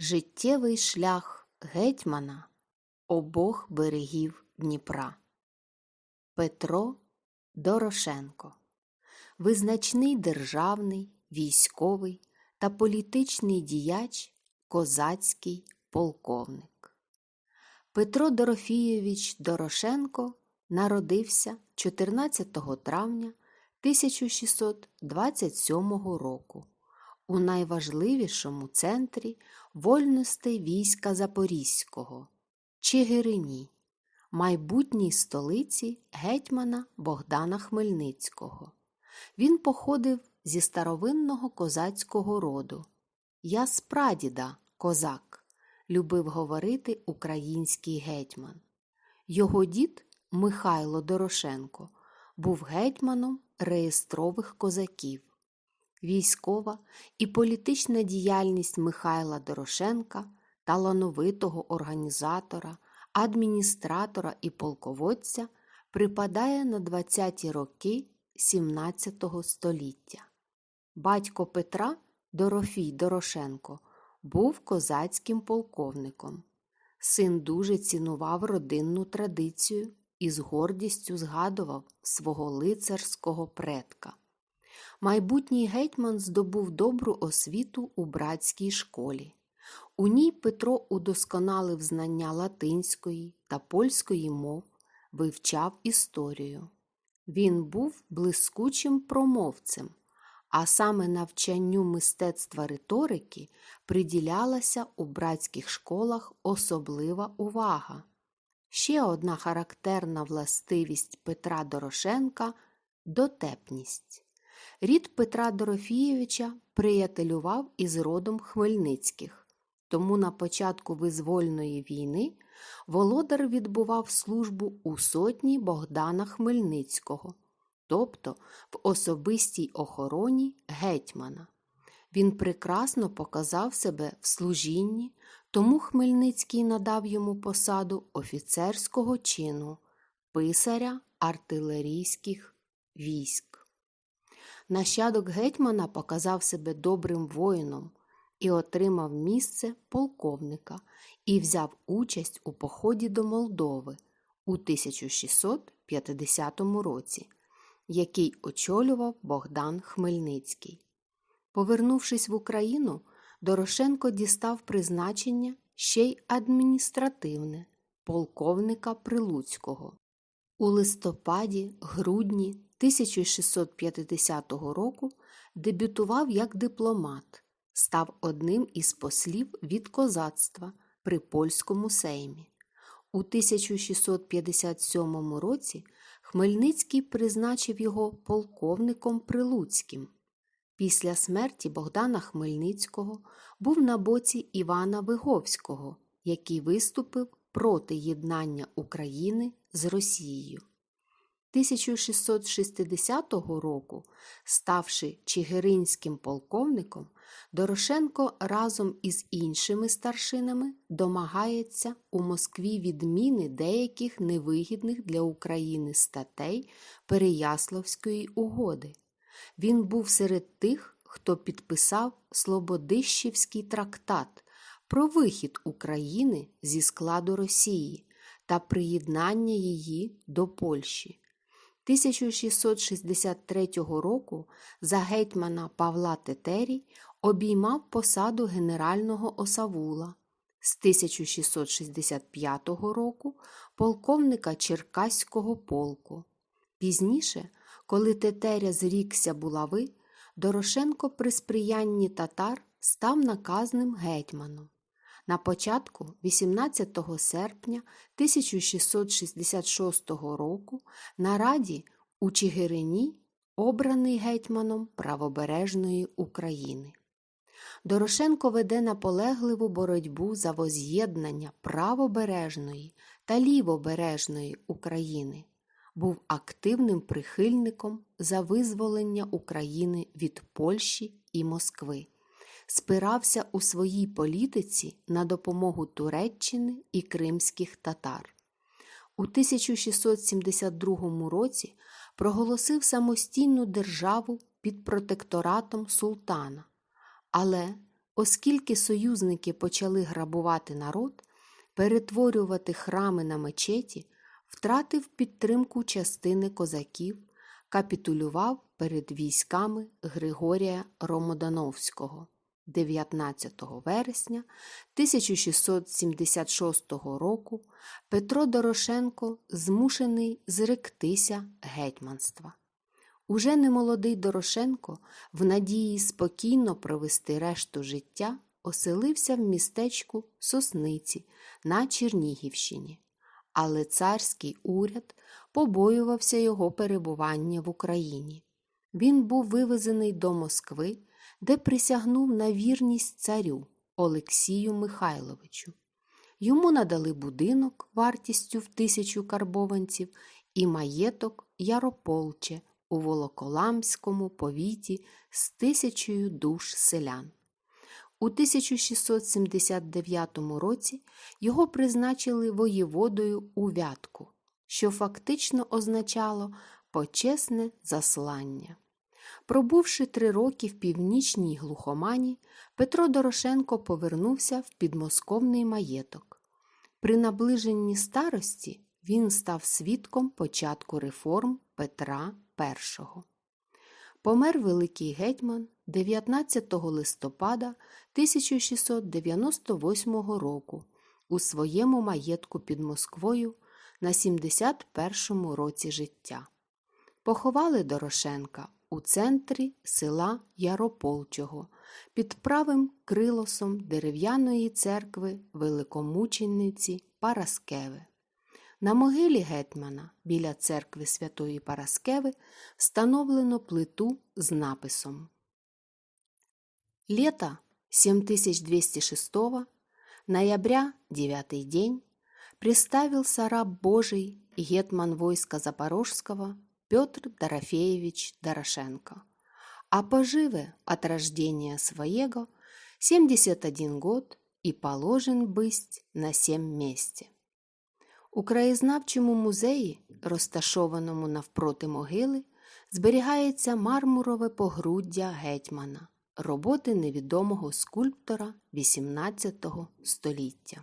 Життєвий шлях гетьмана обох берегів Дніпра. Петро Дорошенко визначний державний, військовий та політичний діяч, козацький полковник. Петро Дорофійович Дорошенко народився 14 травня 1627 року у найважливішому центрі вольностей війська Запорізького Чигирині, майбутній столиці гетьмана Богдана Хмельницького. Він походив зі старовинного козацького роду. Я з прадіда, козак, любив говорити український гетьман. Його дід Михайло Дорошенко був гетьманом реєстрових козаків. Військова і політична діяльність Михайла Дорошенка, талановитого організатора, адміністратора і полководця припадає на 20-ті роки XVII століття. Батько Петра Дорофій Дорошенко був козацьким полковником. Син дуже цінував родинну традицію і з гордістю згадував свого лицарського предка. Майбутній гетьман здобув добру освіту у братській школі. У ній Петро удосконалив знання латинської та польської мов, вивчав історію. Він був блискучим промовцем, а саме навчанню мистецтва риторики приділялася у братських школах особлива увага. Ще одна характерна властивість Петра Дорошенка дотепність. Рід Петра Дорофійовича приятелював із родом Хмельницьких, тому на початку визвольної війни володар відбував службу у сотні Богдана Хмельницького, тобто в особистій охороні гетьмана. Він прекрасно показав себе в служінні, тому Хмельницький надав йому посаду офіцерського чину, писаря артилерійських військ. Нащадок гетьмана показав себе добрим воїном і отримав місце полковника і взяв участь у поході до Молдови у 1650 році, який очолював Богдан Хмельницький. Повернувшись в Україну, Дорошенко дістав призначення ще й адміністративне полковника Прилуцького. У листопаді, грудні 1650 року дебютував як дипломат, став одним із послів від козацтва при польському сеймі. У 1657 році Хмельницький призначив його полковником Прилуцьким. Після смерті Богдана Хмельницького був на боці Івана Виговського, який виступив проти єднання України з Росією. 1660 року, ставши чигиринським полковником, Дорошенко разом із іншими старшинами домагається у Москві відміни деяких невигідних для України статей Переяславської угоди. Він був серед тих, хто підписав Слободищівський трактат про вихід України зі складу Росії та приєднання її до Польщі. 1663 року за гетьмана Павла Тетерій обіймав посаду генерального осавула. З 1665 року полковника Черкаського полку. Пізніше, коли Тетеря зрікся булави, Дорошенко при сприянні татар став наказним гетьманом. На початку 18 серпня 1666 року на раді у Чигирині обраний гетьманом правобережної України. Дорошенко веде наполегливу боротьбу за воз'єднання правобережної та лівобережної України, був активним прихильником за визволення України від Польщі і Москви спирався у своїй політиці на допомогу Туреччини і кримських татар. У 1672 році проголосив самостійну державу під протекторатом султана, але Оскільки союзники почали грабувати народ, перетворювати храми на мечеті, втратив підтримку частини козаків, капітулював перед військами Григорія Ромодановського 19 вересня 1676 року Петро Дорошенко змушений зректися гетьманства. Уже немолодий Дорошенко, в надії спокійно провести решту життя, оселився в містечку Сосниці на Чернігівщині, але царський уряд побоювався його перебування в Україні. Він був вивезений до Москви, де присягнув на вірність царю Олексію Михайловичу. Йому надали будинок вартістю в тисячу карбованців і маєток Ярополче у Волоколамському повіті з тисячою душ селян. У 1679 році його призначили воєводою у Вятку, що фактично означало почесне заслання. Пробувши три роки в північній глухомані, Петро Дорошенко повернувся в підмосковний маєток. При наближенні старості він став свідком початку реформ Петра І. Помер великий гетьман 19 листопада 1698 року у своєму маєтку під Москвою на 71 році життя. Поховали Дорошенка у центрі села Ярополчого під правим крилосом дерев'яної церкви великомучениці Параскеви. На могилі гетьмана біля церкви Святої Параскеви встановлено плиту з написом Лето 7206 ноября 9 день приставился раб Божий и гетман войска Запорожского Петр Дорофеевич Дорошенко, а поживе от рождения своего 71 год и положен бысть на сем месте. У краєзнавчому музеї, розташованому навпроти могили, зберігається мармурове погруддя гетьмана, роботи невідомого скульптора XVIII століття.